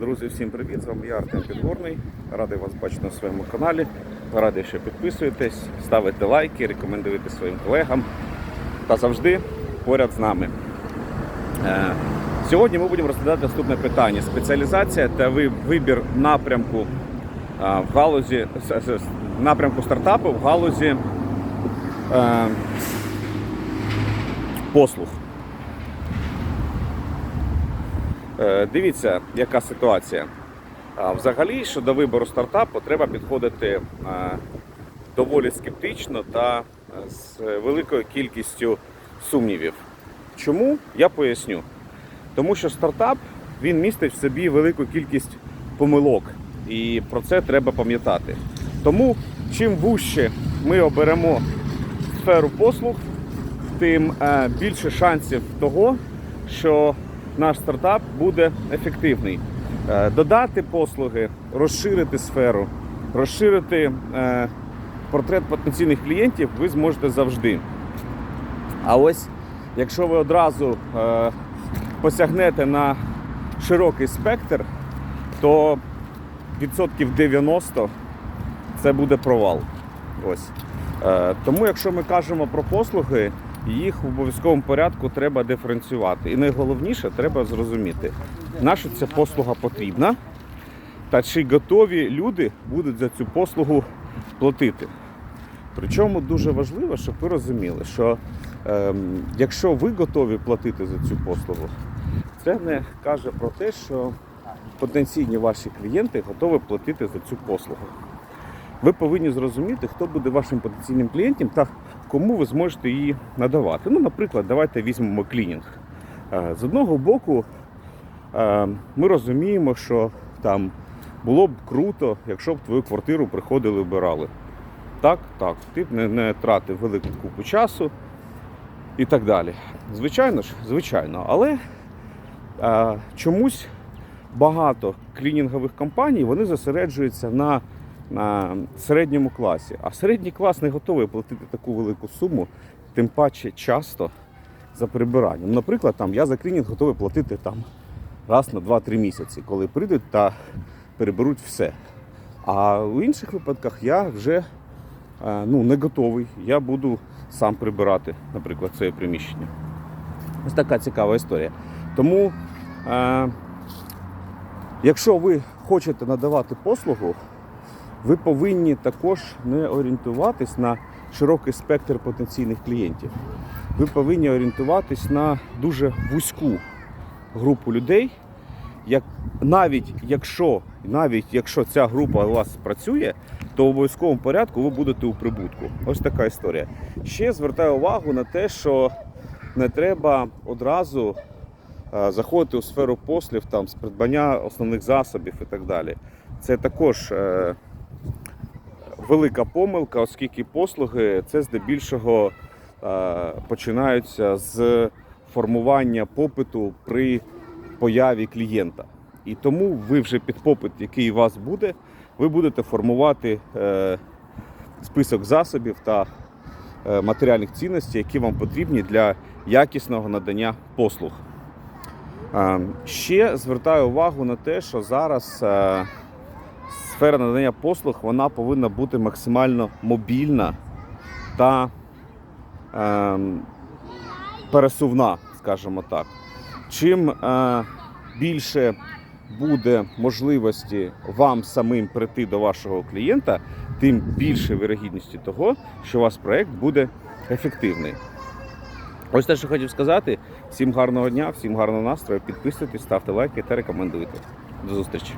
Друзі, всім привіт! З вами я Артем Підгорний. Радий вас бачити на своєму каналі. Радий, що підписуєтесь, ставите лайки, рекомендуєте своїм колегам та завжди поряд з нами. Е, Сьогодні ми будемо розглядати наступне питання: спеціалізація та вибір напрямку е, в галузі напрямку стартапу в галузі е, послуг. Е, Дивіться, яка ситуація. Взагалі, щодо вибору стартапу, треба підходити е, доволі скептично та е, з великою кількістю сумнівів. Чому? Я поясню. Тому що стартап він містить в собі велику кількість помилок, і про це треба пам'ятати. Тому чим вужче ми оберемо сферу послуг, тим е, більше шансів того, що наш стартап буде ефективний. Е, Додати послуги, розширити сферу, розширити е, портрет потенційних клієнтів ви зможете завжди. А ось якщо ви одразу е, посягнете на широкий спектр, то відсотків 90 це буде провал. Ось. Тому, якщо ми кажемо про послуги, їх в обов'язковому порядку треба диференціювати. І найголовніше, треба зрозуміти, на що ця послуга потрібна, та чи готові люди будуть за цю послугу платити. Причому дуже важливо, щоб ви розуміли, що ем, якщо ви готові платити за цю послугу, це не каже про те, що потенційні ваші клієнти готові платити за цю послугу. Ви повинні зрозуміти, хто буде вашим потенційним клієнтом та кому ви зможете її надавати. Ну, наприклад, давайте візьмемо клінінг. Е, З одного боку, е, ми розуміємо, що там було б круто, якщо б твою квартиру приходили вбирали. Так, так, ти б не, не тратив велику купу часу і так далі. Звичайно ж, звичайно, але е, чомусь багато клінінгових компаній вони зосереджуються на, на середньому класі. А середній клас не готовий платити таку велику суму, тим паче часто за прибиранням. Наприклад, там, я за клінінг готовий платити там, раз на 2-3 місяці, коли прийдуть та переберуть все. А в інших випадках я вже е, ну, не готовий. Я буду сам прибирати, наприклад, це приміщення. Ось така цікава історія. Тому, е, якщо ви хочете надавати послугу, ви повинні також не орієнтуватись на широкий спектр потенційних клієнтів. Ви повинні орієнтуватись на дуже вузьку групу людей, як, навіть якщо, навіть якщо ця група у вас працює, то в обов'язковому порядку ви будете у прибутку. Ось така історія. Ще звертаю увагу на те, що не треба одразу е, заходити у сферу послів там, з придбання основних засобів і так далі. Це також е, велика помилка, оскільки послуги це здебільшого е, починаються з формування попиту при появі клієнта. І тому ви вже під попит, який у вас буде, ви будете формувати е, список засобів та е, матеріальних цінностей, які вам потрібні для якісного надання послуг. Ще звертаю увагу на те, що зараз сфера надання послуг вона повинна бути максимально мобільна та е, пересувна, скажімо так. Чим е, більше буде можливості вам самим прийти до вашого клієнта, тим більше вирогідності того, що у вас проект буде ефективний. Ось те, що хотів сказати. Всім гарного дня, всім гарного настрою. Підписуйтесь, ставте лайки та рекомендуйте. До зустрічі.